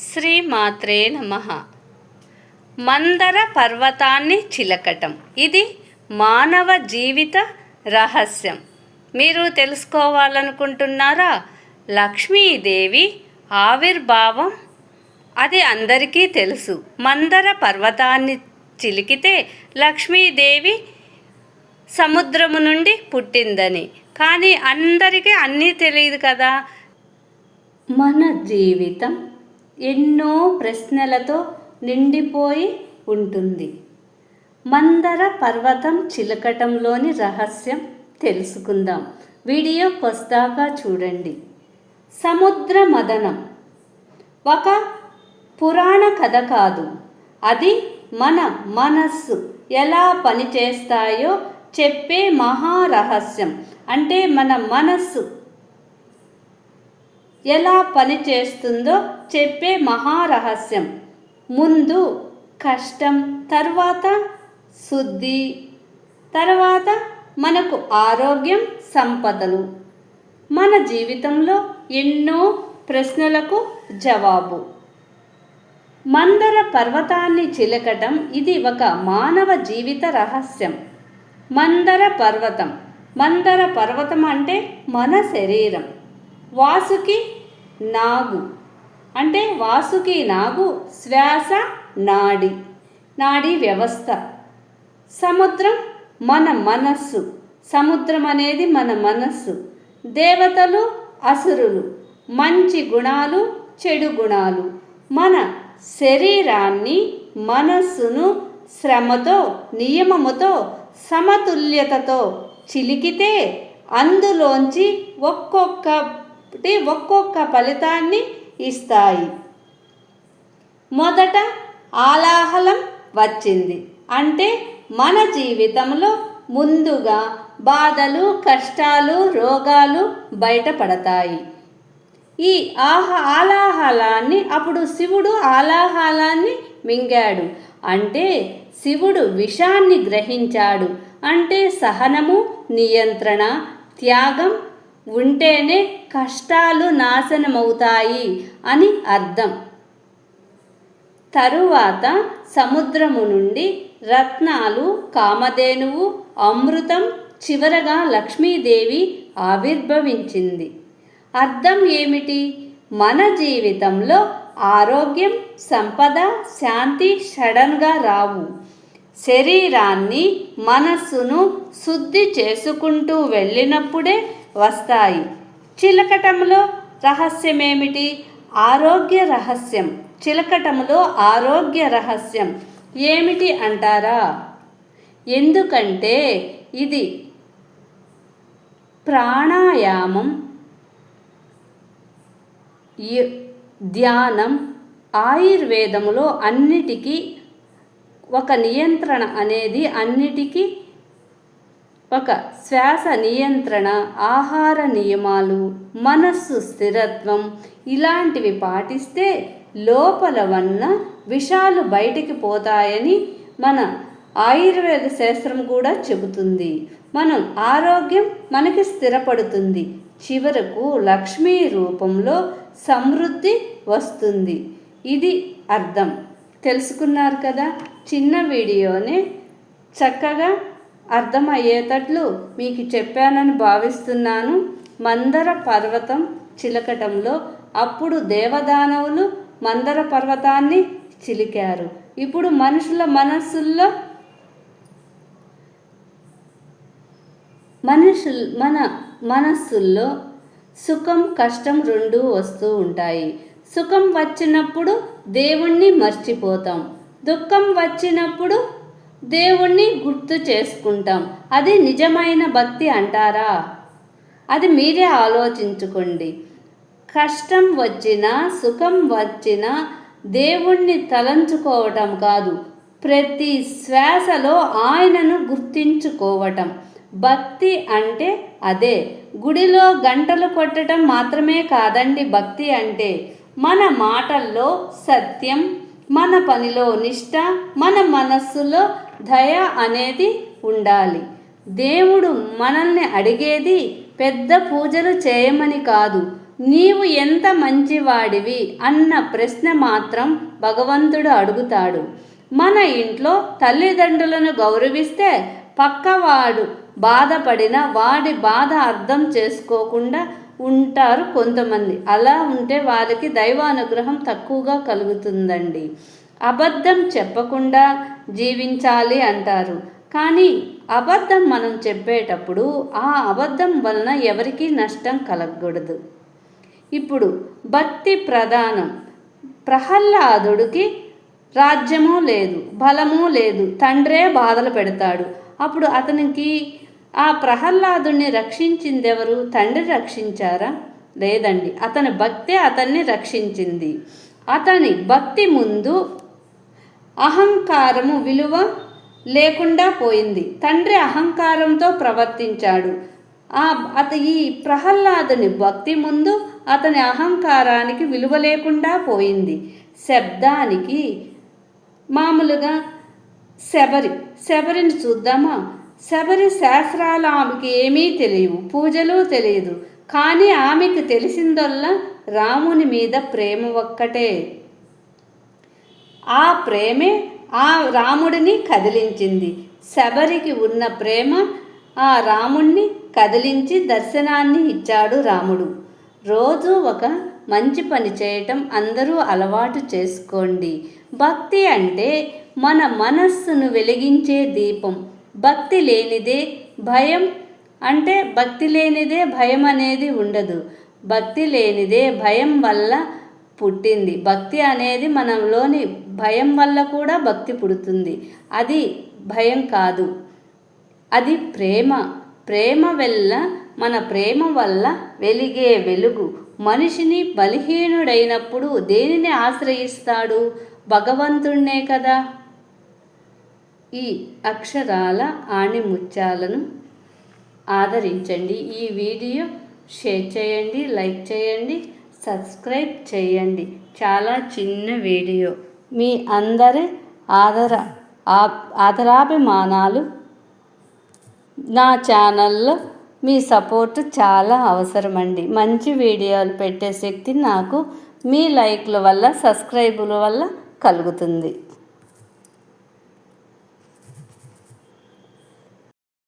శ్రీమాత్రే నమ. మందర పర్వతాన్ని చిలకటం. ఇది మానవ జీవిత రహస్యం. మీరు తెలుసుకోవాలనుకుంటున్నారా? లక్ష్మీదేవి ఆవిర్భావం? అది అందరికీ తెలుసు. మందర పర్వతాన్ని చిలికితే లక్ష్మీదేవి సముద్రము నుండి పుట్టిందని. కానీ అందరికీ అన్నీ తెలియదు కదా? మన జీవితం ఎన్నో ప్రశ్నలతో నిండిపోయి ఉంటుంది. మందర పర్వతం చిలకటంలోని రహస్యం తెలుసుకుందాం. వీడియో కొస్తాగా చూడండి. సముద్ర మదనం. ఒక పురాణ కథ కాదు. అది మన మనస్సు ఎలా పనిచేస్తాయో చెప్పే మహారహస్యం అంటే మన మనస్సు ఎలా పనిచేస్తుందో చెప్పే మహారహస్యం. ముందు కష్టం తర్వాత శుద్ధి తర్వాత మనకు ఆరోగ్యం సంపదలు. మన జీవితంలో ఎన్నో ప్రశ్నలకు జవాబు. మందర పర్వతాన్ని చిలకటం ఇది ఒక మానవ జీవిత రహస్యం. మందర పర్వతం. మందర పర్వతం అంటే మన శరీరం. వాసుకి నాగు. అంటే వాసుకి నాగు శ్వాస నాడి. నాడీ వ్యవస్థ. సముద్రం మన మనస్సు. సముద్రం అనేది మన మనస్సు. దేవతలు అసురులు. మంచి గుణాలు చెడు గుణాలు. మన శరీరాన్ని మనస్సును శ్రమతో నియమముతో సమతుల్యతతో చిలికితే అందులోంచి ఒక్కొక్క ఒకటి ఒక్కొక్క ఫలితాన్ని ఇస్తాయి. మొదట ఆలాహలం వచ్చింది. అంటే మన జీవితంలో ముందుగా బాధలు కష్టాలు రోగాలు బయటపడతాయి. ఈ ఆహ ఆలాహలాన్ని అప్పుడు శివుడు ఆలాహలాన్ని మింగాడు. అంటే శివుడు విషాన్ని గ్రహించాడు. అంటే సహనము నియంత్రణ త్యాగం ఉంటేనే కష్టాలు నాశనమవుతాయి అని అర్థం. తరువాత సముద్రము నుండి రత్నాలు కామధేనువు అమృతం చివరగా లక్ష్మీదేవి ఆవిర్భవించింది. అర్థం ఏమిటి? మన జీవితంలో ఆరోగ్యం సంపద శాంతి సడన్గా రావు. శరీరాన్ని మనస్సును శుద్ధి చేసుకుంటూ వెళ్ళినప్పుడే వస్తాయి. చిలకటంలో రహస్యమేమిటి? ఆరోగ్య రహస్యం. చిలకటంలో ఆరోగ్య రహస్యం. ఏమిటి అంటారా? ఎందుకంటే ఇది ప్రాణాయామం ధ్యానం ఆయుర్వేదములో అన్నిటికీ ఒక నియంత్రణ అనేది అన్నిటికీ ఒక శ్వాస నియంత్రణ ఆహార నియమాలు మనస్సు స్థిరత్వం ఇలాంటివి పాటిస్తే లోపల వన్న విషాలు బయటికి పోతాయని మన ఆయుర్వేద శాస్త్రం కూడా చెబుతుంది. మనం ఆరోగ్యం మనకి స్థిరపడుతుంది. చివరకు లక్ష్మీ రూపంలో సమృద్ధి వస్తుంది. ఇది అర్థం. తెలుసుకున్నారు కదా? చిన్న వీడియోనే చక్కగా అర్థమయ్యేటట్లు మీకు చెప్పానని భావిస్తున్నాను. మందర పర్వతం చిలకటంలో అప్పుడు దేవదానవులు మందర పర్వతాన్ని చిలికారు. ఇప్పుడు మనుషుల మనస్సుల్లో మనుషు మన మనస్సుల్లో సుఖం కష్టం రెండూ వస్తూ ఉంటాయి. సుఖం వచ్చినప్పుడు దేవుణ్ణి మర్చిపోతాం. దుఃఖం వచ్చినప్పుడు దేవుణ్ణి గుర్తు చేసుకుంటాం. అది నిజమైన భక్తి అంటారా? అది మీరే ఆలోచించుకోండి. కష్టం వచ్చినా సుఖం వచ్చినా దేవుణ్ణి తలంచుకోవటం కాదు. ప్రతి శ్వాసలో ఆయనను గుర్తించుకోవటం. భక్తి అంటే అదే. గుడిలో గంటలు కొట్టడం మాత్రమే కాదండి భక్తి అంటే. మన మాటల్లో సత్యం మన పనిలో నిష్ట మన మనస్సులో దయ అనేది ఉండాలి. దేవుడు మనల్ని అడిగేది పెద్ద పూజలు చేయమని కాదు. నీవు ఎంత మంచివాడివి అన్న ప్రశ్న మాత్రం భగవంతుడు అడుగుతాడు. మన ఇంట్లో తల్లిదండ్రులను గౌరవిస్తే పక్కవాడు బాధపడిన వాడి బాధ అర్థం చేసుకోకుండా ఉంటారు కొంతమంది. అలా ఉంటే వారికి దైవానుగ్రహం తక్కువగా కలుగుతుందండి. అబద్ధం చెప్పకుండా జీవించాలి అంటారు. కానీ అబద్ధం మనం చెప్పేటప్పుడు ఆ అబద్ధం వలన ఎవరికీ నష్టం కలగకూడదు. ఇప్పుడు భక్తి ప్రధానం. ప్రహ్లాదుడికి రాజ్యము లేదు బలము లేదు తండ్రే బాధలు పెడతాడు. అప్పుడు అతనికి ఆ ప్రహ్లాదుణ్ణి రక్షించిందెవరు? తండ్రి రక్షించారా? లేదండి. అతని భక్తే అతన్ని రక్షించింది. అతని భక్తి ముందు అహంకారము విలువ లేకుండా పోయింది. తండ్రి అహంకారంతో ప్రవర్తించాడు. ఆ అత ఈ ప్రహ్లాదుని భక్తి ముందు అతని అహంకారానికి విలువ లేకుండా పోయింది. శబ్దానికి మామూలుగా శబరి శబరిని చూద్దామా? శబరి శాస్త్రాలు ఆమెకి ఏమీ తెలియవు పూజలు తెలియదు. కానీ ఆమెకు తెలిసిందల్లా రాముని మీద ప్రేమ ఒక్కటే. ఆ ప్రేమే ఆ రాముడిని కదిలించింది. శబరికి ఉన్న ప్రేమ ఆ రాముణ్ణి కదిలించి దర్శనాన్ని ఇచ్చాడు రాముడు. రోజు ఒక మంచి పని చేయటం అందరూ అలవాటు చేసుకోండి. భక్తి అంటే మన మనస్సును వెలిగించే దీపం. భక్తి లేనిదే భయం అంటే భక్తి లేనిదే భయం అనేది ఉండదు. భక్తి లేనిదే భయం వల్ల పుట్టింది. భక్తి అనేది మనలోని భయం వల్ల కూడా భక్తి పుడుతుంది. అది భయం కాదు. అది ప్రేమ. ప్రేమ వల్ల మన ప్రేమ వల్ల వెలిగే వెలుగు. మనిషిని బలహీనుడైనప్పుడు దేనిని ఆశ్రయిస్తాడు? భగవంతుణ్ణే కదా. ఈ అక్షరాల ఆణిముత్యాలను ఆదరించండి. ఈ వీడియో షేర్ చేయండి లైక్ చేయండి సబ్స్క్రైబ్ చేయండి. చాలా చిన్న వీడియో. మీ అందరి ఆదర ఆదరాభిమానాలు నా ఛానల్లో మీ సపోర్ట్ చాలా అవసరమండి. మంచి వీడియోలు పెట్టే శక్తి నాకు మీ లైక్ల వల్ల సబ్స్క్రైబుల వల్ల కలుగుతుంది.